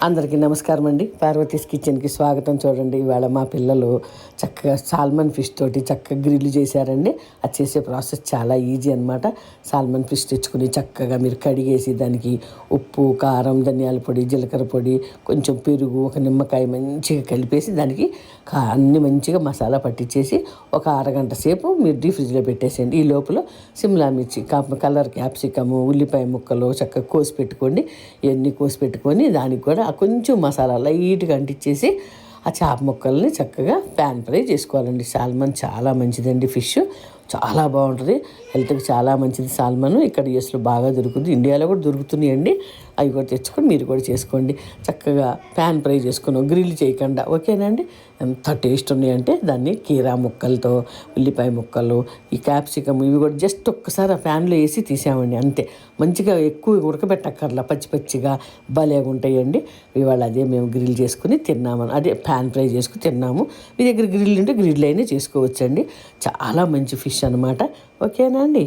అందరికీ నమస్కారం అండి. పార్వతీస్ కిచెన్కి స్వాగతం చూడండి. ఇవాళ మా పిల్లలు చక్కగా సాల్మన్ ఫిష్ తోటి చక్కగా గ్రిల్ చేశారండి. అది చేసే ప్రాసెస్ చాలా ఈజీ అనమాట సాల్మన్ ఫిష్ తెచ్చుకుని చక్కగా మీరు కడిగేసి దానికి ఉప్పు కారం ధనియాల పొడి జీలకర్ర పొడి కొంచెం పెరుగు ఒక నిమ్మకాయ మంచిగా కలిపేసి దానికి కా- అన్ని మంచిగా మసాలా పట్టించేసి ఒక అరగంట సేపు మీరు డీ ఫ్రిడ్జ్లో పెట్టేసేయండి. ఈ లోపల సిమ్లా మిర్చి కలర్ క్యాప్సికము ఉల్లిపాయ ముక్కలు చక్కగా కోసి పెట్టుకోండి. ఇవన్నీ కోసి పెట్టుకొని దానికి కూడా కొంచెం మసాలా లైట్గా అంటించేసి ఆ చేప ముక్కల్ని చక్కగా ప్యాన్ ఫ్రై చేసుకోవాలండి. సాల్మన్ చాలా మంచిదండి ఫిష్. చాలా బాగుంటుంది. హెల్త్కి చాలా మంచిది. సాల్మన్ ఇక్కడ యూఎస్లో బాగా దొరుకుతుంది. ఇండియాలో కూడా దొరుకుతున్నాయండి. అవి కూడా తెచ్చుకొని మీరు కూడా చేసుకోండి. చక్కగా ప్యాన్ ఫ్రై చేసుకున్నాం గ్రిల్ చేయకుండా ఓకేనండి ఎంత టేస్ట్ ఉన్నాయంటే దాన్ని కీరా ముక్కలతో ఉల్లిపాయ ముక్కలు ఈ క్యాప్సికమ్ ఇవి కూడా జస్ట్ ఒక్కసారి ఆ ఫ్యాన్లో వేసి తీసామండి అంతే. మంచిగా ఎక్కువ ఉడకబెట్టక్కర్లా పచ్చి పచ్చిగా భలేగా ఉంటాయండి. ఇవాళ అదే మేము గ్రిల్ చేసుకుని తిన్నామని అదే ప్యాన్ ఫ్రై చేసుకుని తిన్నాము. మీ దగ్గర గ్రిల్ ఉంటే గ్రిల్ అయినా చేసుకోవచ్చండి. చాలా మంచి ఫిష్ అనమాట ఓకేనా అండి?